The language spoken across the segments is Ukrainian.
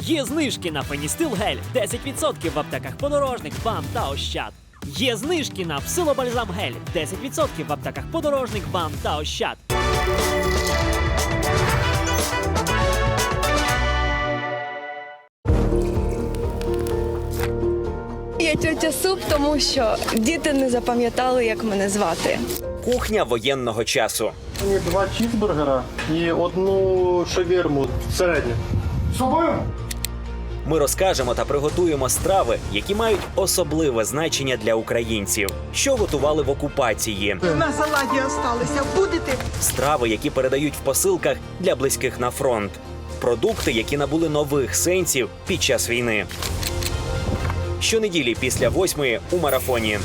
Є знижки на Феністил гель 10% в аптеках подорожник, БАМ та Ощад. Є знижки на псилобальзам гель 10% в аптеках подорожник, БАМ та Ощад. Я тьотя суп, тому що діти не запам'ятали, як мене звати. Кухня воєнного часу. Два чізбургера і одну шавірму середню. З собою? Ми розкажемо та приготуємо страви, які мають особливе значення для українців, що готували в окупації, На салаті осталися. Будете? страви, які передають в посилках для близьких на фронт, продукти, які набули нових сенсів під час війни. Щонеділі після восьмої у марафоні.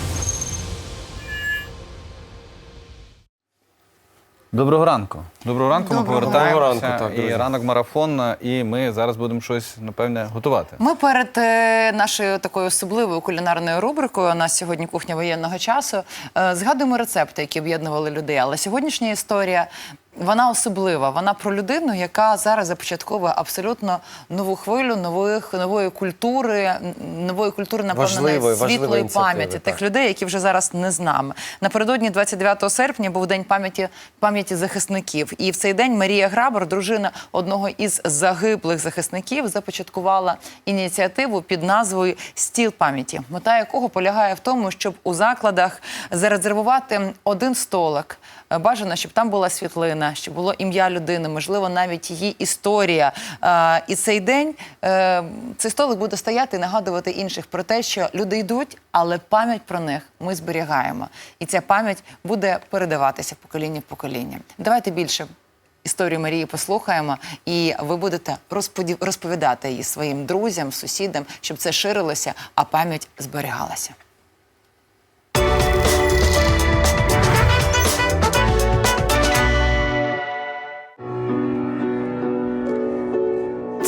Доброго ранку. Доброго ранку. Ми повертаємося. Доброго ранку, так, і друзі. ранок марафон, і ми зараз будемо щось, напевне, готувати. Ми перед е, нашою такою особливою кулінарною рубрикою у нас сьогодні кухня воєнного часу. е, згадуємо рецепти, які об'єднували людей. Але сьогоднішня історія. Вона особлива. Вона про людину, яка зараз започатковує абсолютно нову хвилю нових нової культури, нової культури, напевно, навіть світлої пам'яті так. тих людей, які вже зараз не з нами. Напередодні 29 серпня був день пам'яті пам'яті захисників. І в цей день Марія Грабар, дружина одного із загиблих захисників, започаткувала ініціативу під назвою Стіл пам'яті, мета якого полягає в тому, щоб у закладах зарезервувати один столик. Е, Бажано, щоб там була світлина, щоб було ім'я людини, можливо, навіть її історія. Е, І цей день е, цей столик буде стояти і нагадувати інших про те, що люди йдуть, але пам'ять про них ми зберігаємо. І ця пам'ять буде передаватися покоління в покоління. Давайте більше історію Марії послухаємо, і ви будете розповідати її своїм друзям, сусідам, щоб це ширилося, а пам'ять зберігалася.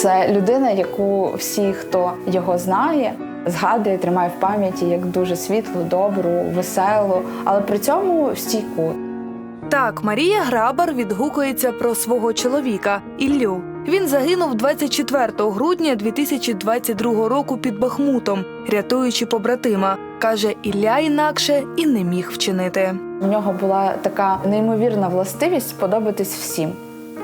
Це людина, яку всі, хто його знає, згадує, тримає в пам'яті як дуже світлу, добру, веселу, але при цьому стійку. Так, Марія Грабар відгукується про свого чоловіка Іллю. Він загинув 24 грудня 2022 року під Бахмутом, рятуючи побратима. Каже, Ілля інакше і не міг вчинити. У нього була така неймовірна властивість сподобатись всім.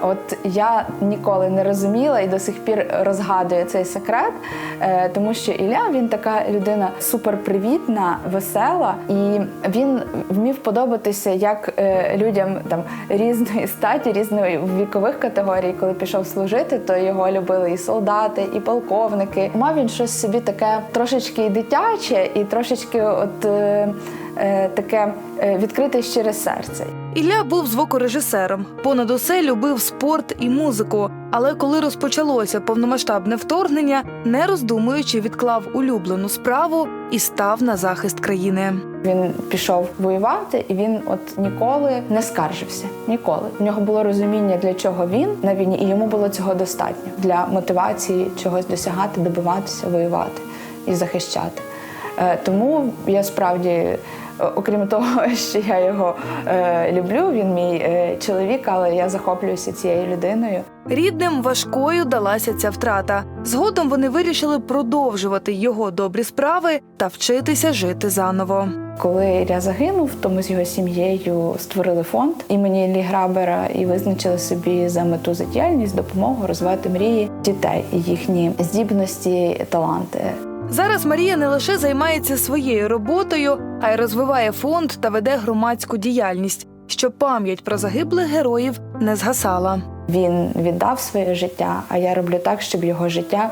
От я ніколи не розуміла і до сих пір розгадую цей секрет, е, тому що Ілля він така людина суперпривітна, весела, і він вмів подобатися як е, людям там різної статі, різної вікових категорій. Коли пішов служити, то його любили і солдати, і полковники. Мав він щось собі таке трошечки дитяче, і трошечки, от е, таке е, відкрите і щире серце. Ілля був звукорежисером. Понад усе любив спорт і музику. Але коли розпочалося повномасштабне вторгнення, не роздумуючи, відклав улюблену справу і став на захист країни. Він пішов воювати, і він от ніколи не скаржився. Ніколи. В нього було розуміння, для чого він на війні, і йому було цього достатньо для мотивації чогось досягати, добиватися, воювати і захищати. Е, Тому я справді, е, окрім того, що я його е, люблю, він мій е, чоловік, але я захоплююся цією людиною. Рідним важкою далася ця втрата. Згодом вони вирішили продовжувати його добрі справи та вчитися жити заново. Коли Ілля загинув, то ми з його сім'єю створили фонд імені Іллі Грабера і визначили собі за мету за діяльність допомогу розвивати мрії дітей, їхні здібності, таланти. Зараз Марія не лише займається своєю роботою, а й розвиває фонд та веде громадську діяльність, щоб пам'ять про загиблих героїв не згасала. Він віддав своє життя, а я роблю так, щоб його життя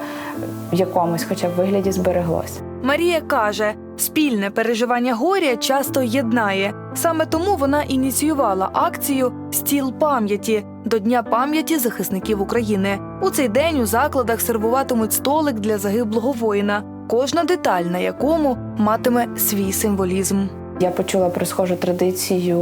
в якомусь, хоча б вигляді, збереглося. Марія каже, спільне переживання горя часто єднає. Саме тому вона ініціювала акцію Стіл пам'яті до Дня пам'яті захисників України. У цей день у закладах сервуватимуть столик для загиблого воїна, кожна деталь на якому матиме свій символізм. Я почула про схожу традицію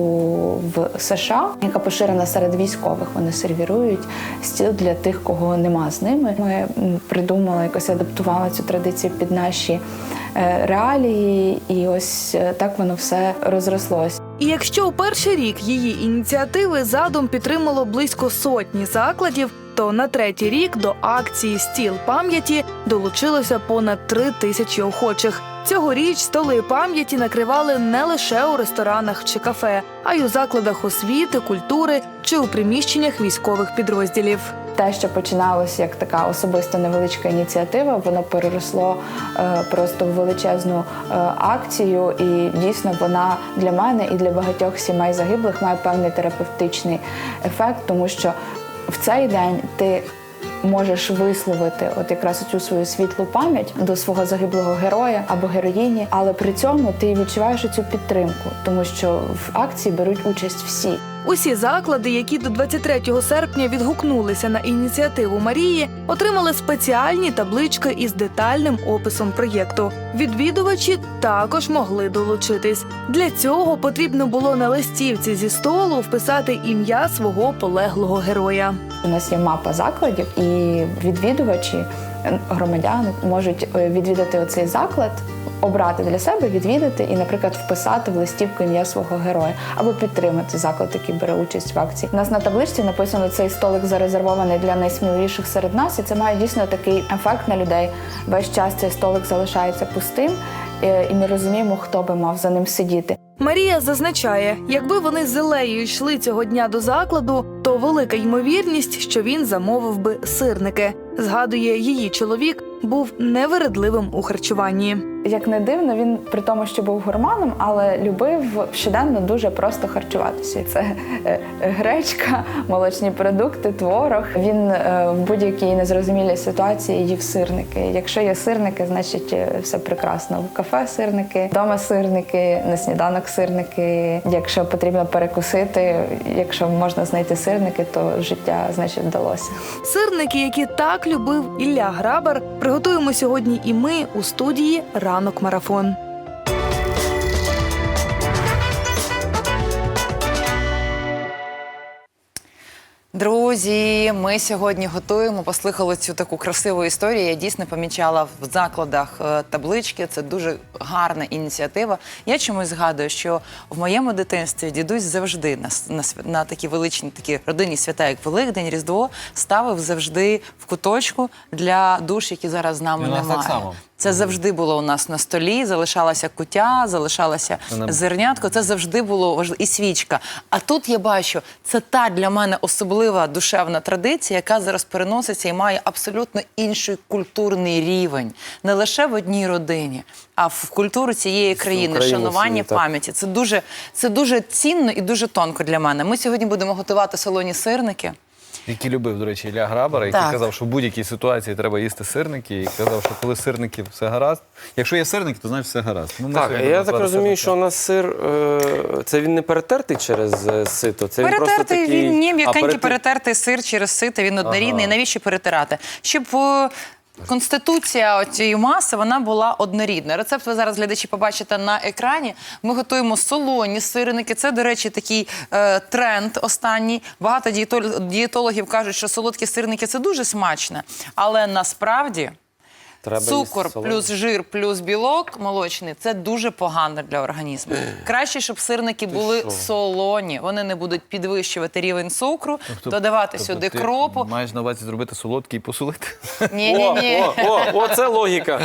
в США, яка поширена серед військових. Вони сервірують стіл для тих, кого нема з ними. Ми придумали якось адаптували цю традицію під наші е, реалії, і ось е, так воно все розрослось. І якщо у перший рік її ініціативи задум підтримало близько сотні закладів, то на третій рік до акції Стіл пам'яті долучилося понад три тисячі охочих. Цьогоріч столи пам'яті накривали не лише у ресторанах чи кафе, а й у закладах освіти, культури чи у приміщеннях військових підрозділів. Те, що починалося як така особиста невеличка ініціатива, воно переросло е, просто в величезну е, акцію, і дійсно вона для мене і для багатьох сімей загиблих має певний терапевтичний ефект, тому що в цей день ти. Можеш висловити от якраз цю свою світлу пам'ять до свого загиблого героя або героїні, але при цьому ти відчуваєш цю підтримку, тому що в акції беруть участь всі. Усі заклади, які до 23 серпня відгукнулися на ініціативу Марії, отримали спеціальні таблички із детальним описом проєкту. Відвідувачі також могли долучитись. Для цього потрібно було на листівці зі столу вписати ім'я свого полеглого героя. У нас є мапа закладів, і відвідувачі, громадяни можуть е, відвідати оцей заклад, обрати для себе, відвідати і, наприклад, вписати в листівку ім'я свого героя або підтримати заклад, який бере участь в акції. У нас на табличці написано цей столик зарезервований для найсміливіших серед нас, і це має дійсно такий ефект на людей. Весь час цей столик залишається пустим, е, і ми розуміємо, хто би мав за ним сидіти. Марія зазначає, якби вони з Елею йшли цього дня до закладу, то велика ймовірність, що він замовив би сирники. Згадує, її чоловік був невередливим у харчуванні. Як не дивно, він при тому, що був гурманом, але любив щоденно дуже просто харчуватися. Це е, гречка, молочні продукти, творог. Він е, в будь-якій незрозумілій ситуації їв сирники. Якщо є сирники, значить е, все прекрасно. В кафе сирники, вдома сирники, на сніданок сирники. Якщо потрібно перекусити, якщо можна знайти сирники, то життя значить вдалося. Сирники, які так любив Ілля Грабар, приготуємо сьогодні і ми у студії Ранок Марафон. Друзі, ми сьогодні готуємо. Послухали цю таку красиву історію. Я дійсно помічала в закладах е, таблички. Це дуже гарна ініціатива. Я чомусь згадую, що в моєму дитинстві дідусь завжди на, на, на такі величні такі родинні свята, як Великдень, Різдво, ставив завжди в куточку для душ, які зараз з нами нас так немає. само. Це завжди було у нас на столі, залишалася кутя, залишалася зернятко. Це завжди було важливо. І свічка. А тут я бачу, це та для мене особлива душевна традиція, яка зараз переноситься і має абсолютно інший культурний рівень. Не лише в одній родині, а в культуру цієї країни, Україні шанування всієї, пам'яті. Це дуже, це дуже цінно і дуже тонко для мене. Ми сьогодні будемо готувати солоні сирники. Який любив, до речі, Ілля Грабара, який Так. казав, що в будь-якій ситуації треба їсти сирники, і казав, що коли сирники все гаразд. Якщо є сирники, то значить все гаразд. Ну, ми Так, сьогодні я так розумію, сирники. що у нас сир, е, це він не перетертий через е, сито. Це він просто Перетертий такий... він ні, А, м'якенький перетер- перетертий сир через сито, він однорідний. Ага. Навіщо перетирати? Щоб е, конституція цієї маси вона була однорідна. Рецепт ви зараз глядачі побачите на екрані. Ми готуємо солоні сирники. Це, до речі, такий е, тренд останній. Багато дієтол- дієтологів кажуть, що солодкі сирники це дуже смачно, але насправді. Треба Цукор плюс жир плюс білок молочний це дуже погано для організму. Краще, щоб сирники були що? солоні. Вони не будуть підвищувати рівень цукру, Тобто- додавати тобто сюди ти кропу. Маєш на увазі зробити солодкий і посолити? Ні, ні, ні. О, о, о, оце логіка.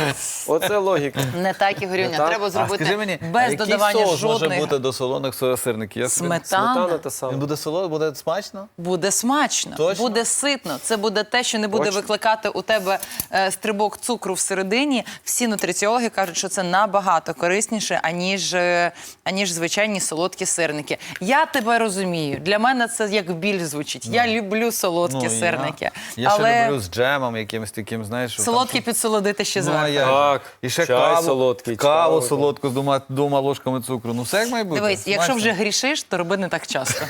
Оце логіка. Не так, Ігорюня. Не так? Треба А зробити скажи мені, без який додавання соус може бути до солоних сирників? Сметани. Сметана та саме. Він буде солодкий, буде смачно? Буде смачно, Точно? буде ситно. Це буде те, що не буде Точно. викликати у тебе е, стрибок цукру всередині. Всі нутриціологи кажуть, що це набагато корисніше, аніж, е, аніж звичайні солодкі сирники. Я тебе розумію. Для мене це як біль звучить. Я люблю солодкі Ну, сирники. Я, я але ще люблю з джемом якимось таким, знаєш. що там солодкі підсолодити ще Ну, зверху. я- Так, І ще чай каву, солодкий, каву чай, солодку з двома, двома ложками цукру. Ну все як має бути. Дивись, якщо вже грішиш, то роби не так часто.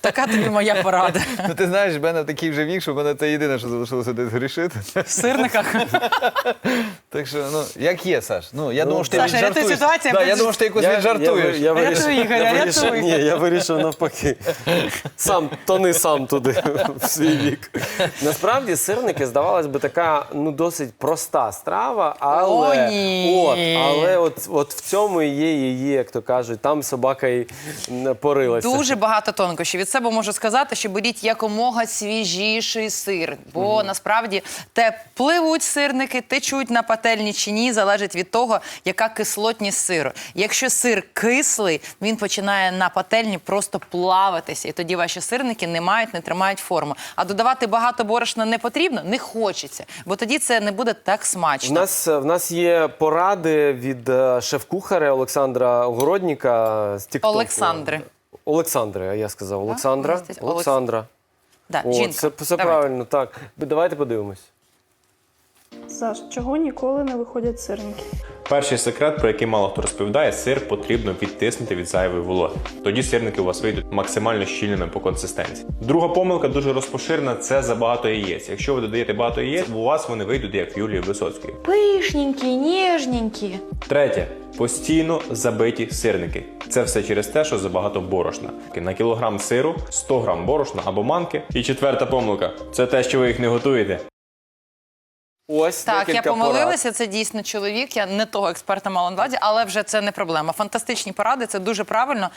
така тобі моя порада. Ну ти знаєш, в мене такий вже вік, що в мене це єдине, що залишилося десь грішити. В сирниках. Так що, ну, як є, Саш? Ну, я думав, що ти Саша, рятуй ситуацію, Да, я думав, що ти якось віджартуєш. Я, я, вирішив, Рятуй, Ігоря, я вирішив, рятуй. ні, я вирішив навпаки. Сам, тони сам туди, в свій вік. Насправді сирники, здавалось би, така ну, досить проста страва, але, О, ні. От, але от, от в цьому і є її, як то кажуть, там собака і м, порилася. Дуже багато тонкощів. Від себе можу сказати, що беріть якомога свіжіший сир, бо насправді те пливуть сирники, течуть на пательні чи ні, залежить від того, яка кислотність сиру. Якщо сир кислий, він починає на пательні просто плаватися, і тоді ваші сирники не мають, не тримають форму. А додавати багато борошна не потрібно, не хочеться, бо тоді це не буде так В смачно. нас, в нас є поради від е, шеф-кухаря Олександра Огородніка з TikTok. Олександри. Олександра, я сказав. Олександра. Олександра. Да, О, жінка. це, це правильно, так. Давайте подивимось. Саш, чого ніколи не виходять сирники? Перший секрет, про який мало хто розповідає, сир потрібно відтиснути від зайвої вологи. Тоді сирники у вас вийдуть максимально щільними по консистенції. Друга помилка дуже розпоширена це забагато яєць. Якщо ви додаєте багато яєць, у вас вони вийдуть як в Юлії Висоцької. Пишненькі, ніжненькі. Третє постійно забиті сирники. Це все через те, що забагато борошна. На кілограм сиру 100 грам борошна або манки. І четверта помилка це те, що ви їх не готуєте. Ось Так, я помилилася. Це дійсно чоловік. Я не того експерта мала на владі, але вже це не проблема. Фантастичні поради, це дуже правильно.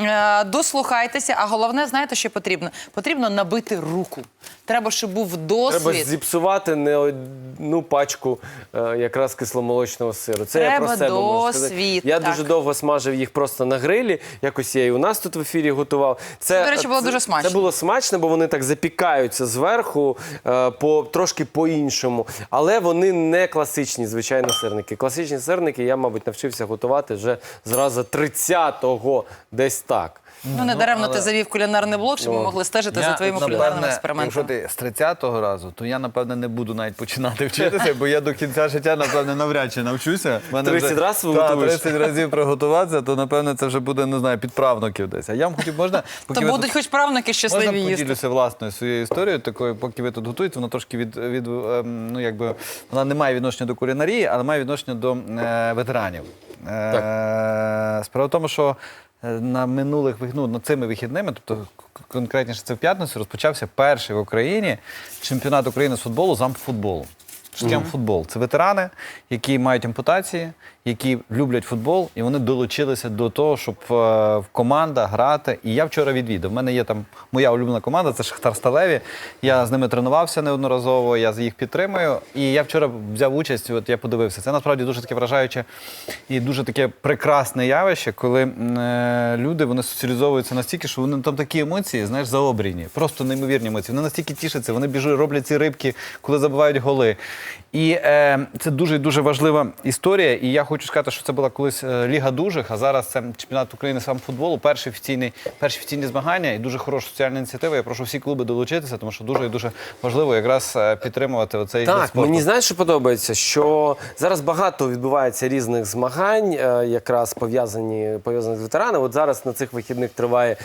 Е, дослухайтеся, а головне, знаєте, що потрібно? Потрібно набити руку. Треба, щоб був порад. Треба зіпсувати не одну пачку е, якраз кисломолочного сиру. Це я про себе можу сказати. Я так. дуже довго смажив їх просто на грилі. Якось я і у нас тут в ефірі готував. Це, до речі, було дуже смачно. Це було смачно, бо вони так запікаються зверху, е, по, трошки по-іншому. Але вони не класичні, звичайно, сирники. Класичні сирники я, мабуть, навчився готувати вже зразу 30-го десь так. Ну, не даремно але- ти завів кулінарний блок, щоб ми Ну, могли стежити Я, за твоїми напевне, кулінарними Якщо експериментами. ти з 30-го разу, то я напевне не буду навіть починати вчитися, бо я до кінця життя, напевне, навряд чи навчуся. Мене 30 вже- раз Та, 30 разів приготуватися, то напевне це вже буде, не знаю, під правнуків десь. А я вам хотів, можна? поки То ви будуть тут- хоч правнуки щасливі Можна їсти. поділюся власною своєю історією, такою, поки ви тут готуєте, вона трошки від, від ем, ну якби вона не має відношення до кулінарії, але має відношення до е, ветеранів. Е, справа в тому, що на минулих ну, на цими вихідними, тобто конкретніше це в п'ятницю, розпочався перший в Україні чемпіонат України з футболу замфутболу. Що таке футбол? Це ветерани, які мають ампутації, які люблять футбол, і вони долучилися до того, щоб е, в команда грати. І я вчора відвідав. У мене є там моя улюблена команда, це Шахтар Сталеві. Я з ними тренувався неодноразово, я їх підтримую. І я вчора взяв участь, от я подивився. Це насправді дуже таке вражаюче і дуже таке прекрасне явище, коли е, люди вони соціалізовуються настільки, що вони там такі емоції, знаєш, заобріні, просто неймовірні емоції. Вони настільки тішаться, вони біжуть, роблять ці рибки, коли забивають голи. І е, це дуже дуже важлива історія. І я хочу сказати, що це була колись е, Ліга дужих, а зараз це чемпіонат України сам футболу, перший офіційний, перші офіційні змагання і дуже хороша соціальна ініціатива. Я прошу всі клуби долучитися, тому що дуже і дуже важливо якраз е, підтримувати оцей Так, спорту. мені знаєш, що подобається, що зараз багато відбувається різних змагань, е, якраз пов'язані пов'язані з ветеранами. От зараз на цих вихідних триває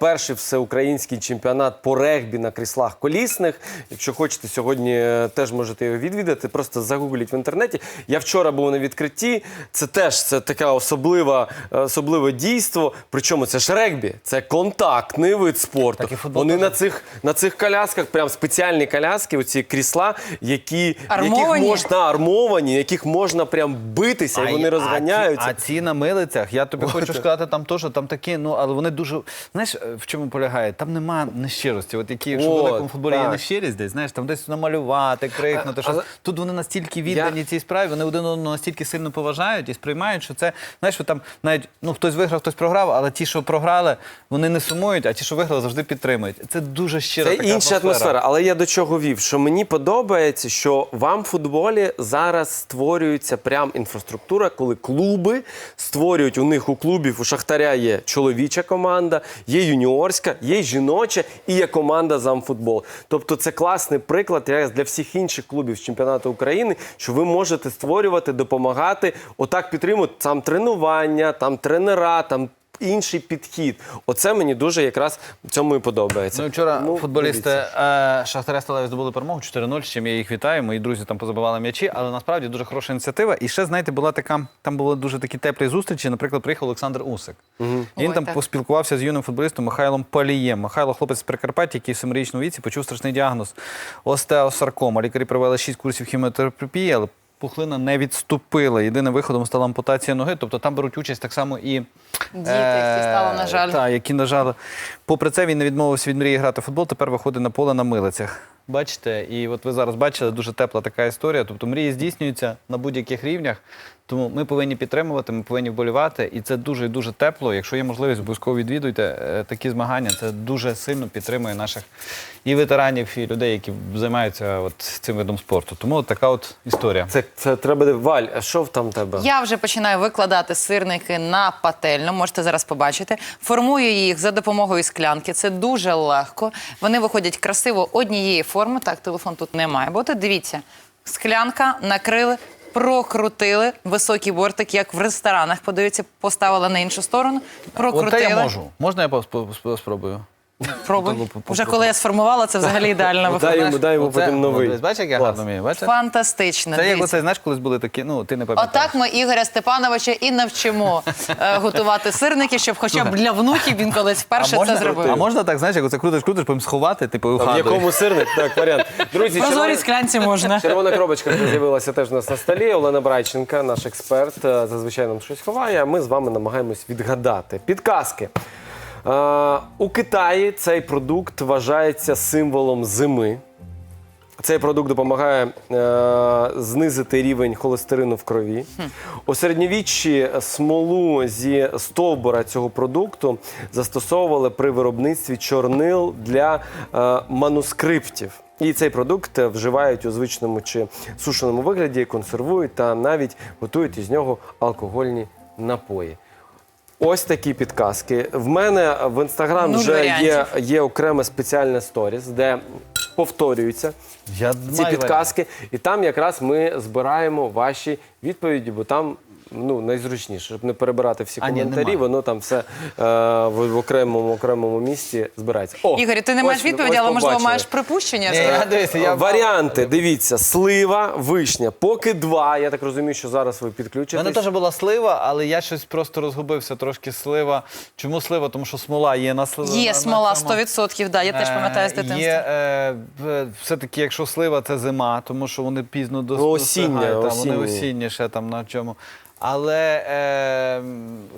перший всеукраїнський чемпіонат по регбі на кріслах колісних. Якщо хочете, сьогодні теж можете його відвідати. Просто загугліть в інтернеті. Я вчора був на відкритті. Це теж це таке особливе, особливе дійство. Причому це ж регбі, це контактний вид спорту. Так і футбол Вони теж. на цих на цих колясках, прям спеціальні коляски, оці крісла, які Армовані? яких можна армовані, яких можна прям битися, і вони розганяються. А ці, а ці на милицях, я тобі хочу сказати, там теж там такі, ну але вони дуже. Знаєш, е, в чому полягає? Там нема нещирості. От які якщо в От, великому футболі є так. нещирість десь, знаєш, там десь намалювати, крикнути. А- щось. але- Тут вони настільки віддані Я- цій справі, вони один одного настільки сильно поважають і сприймають, що це, знаєш, що там навіть ну хтось виграв, хтось програв, але ті, що програли, вони не сумують, а ті, що виграли, завжди підтримують. Це дуже щира Це така інша атмосфера. Але я до чого вів? Що мені подобається, що вам в футболі зараз створюється прям інфраструктура, коли клуби створюють у них у клубів у Шахтаря є чоловіча команда, є юніорська, є жіноча і є команда замфутбол. Тобто це класний приклад для всіх інших клубів з чемпіонату України, що ви можете створювати, допомагати, отак підтримувати там тренування, там тренера, там інший підхід. Оце мені дуже якраз цьому і подобається. Ну, вчора Тому футболісти е, Шахтаря Сталеві здобули перемогу 4-0, з чим я їх вітаю. Мої друзі там позабивали м'ячі, але насправді дуже хороша ініціатива. І ще, знаєте, була така, там були дуже такі теплі зустрічі. Наприклад, приїхав Олександр Усик. Він Ой, там так. поспілкувався з юним футболістом Михайлом Палієм. Михайло, хлопець з Прикарпаття, який в семирічному віці почув страшний діагноз остеосаркома. Лікарі провели 6 курсів хіміотерапії, але пухлина не відступила. Єдиним виходом стала ампутація ноги. Тобто там беруть участь так само і Діти, які стали, на жаль. Та, які, на жаль, попри це він не відмовився від мрії грати в футбол, тепер виходить на поле на милицях. Бачите, і от ви зараз бачили дуже тепла така історія. Тобто мрії здійснюються на будь-яких рівнях. Тому ми повинні підтримувати, ми повинні вболівати. І це дуже і дуже тепло. Якщо є можливість, обов'язково відвідуйте е, такі змагання. Це дуже сильно підтримує наших і ветеранів, і людей, які займаються от цим видом спорту. Тому от така от історія. Це, це треба. Валь, а що там в тебе? Я вже починаю викладати сирники на пательну. Можете зараз побачити. Формую їх за допомогою склянки. Це дуже легко. Вони виходять красиво однієї форми. Так, телефон тут не має бути. Дивіться, склянка накрили. Прокрутили високий бортик, як в ресторанах подаються, поставили на іншу сторону. Прокрутили. От те я можу. Можна я пос- пос- пос- спробую? Пробуй. Вже коли я сформувала, це взагалі ідеально дай виходить. дай йому Оце- потім новий. От, Бачиш, як я Клас. гарно вмію? Бачиш? Фантастично. Це як дивіться. оце, знаєш, колись були такі, ну ти не пам'ятаєш. Отак ми Ігоря Степановича і навчимо е, готувати сирники, щоб хоча б для внуків він колись вперше це зробив. а можна так, знаєш, як оце крутиш, крутиш, потім сховати, типу, у В якому сирник? Так, варіант. Друзі, червона, склянці можна. червона коробочка вже з'явилася теж у нас на столі. Олена Брайченка, наш експерт, е, зазвичай нам щось ховає, а ми з вами намагаємось відгадати. Підказки. Е, у Китаї цей продукт вважається символом зими. Цей продукт допомагає е, знизити рівень холестерину в крові. У середньовіччі смолу зі стовбура цього продукту застосовували при виробництві чорнил для е, манускриптів. І цей продукт вживають у звичному чи сушеному вигляді, консервують та навіть готують із нього алкогольні напої. Ось такі підказки. В мене в інстаграм Нуль вже варіантів. є, є окреме спеціальне сторіс, де повторюються Я ці маю підказки, і там якраз ми збираємо ваші відповіді, бо там. Ну, найзручніше, щоб не перебирати всі А, ні, коментарі, немає. воно там все е, в, в окремому окремому місці збирається. О, Ігорі, ти не ось маєш відповіді, ось але можливо побачили. маєш припущення. Ні, я дивися, я Варіанти, дивіться, слива, вишня, поки два. Я так розумію, що зараз ви У підключитесь. мене теж була слива, але я щось просто розгубився трошки слива. Чому слива? Тому що смола є на сливі. Є смола 100%, да, я теж пам'ятаю з дитинства. Є е, в- все-таки, якщо слива, це зима, тому що вони пізно дос- Ну, осіння, достигають, там, осінні. Вони осінні ще там на чому. Але е,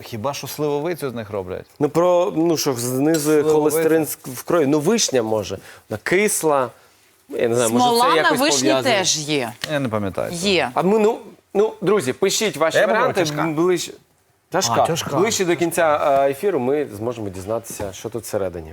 хіба що сливовицю з них роблять? Ну про ну що знизує Сливовиця. холестерин в крові. Ну вишня може, вона кисла. Я не знаю, може Смола це на якось вишні пов'язано. теж є. Я не пам'ятаю. Є. А ми ну, ну друзі, пишіть ваші Я варіанти тяжка. ближче. Тяжка. А, тяжка. Ближче до кінця е, ефіру ми зможемо дізнатися, що тут всередині.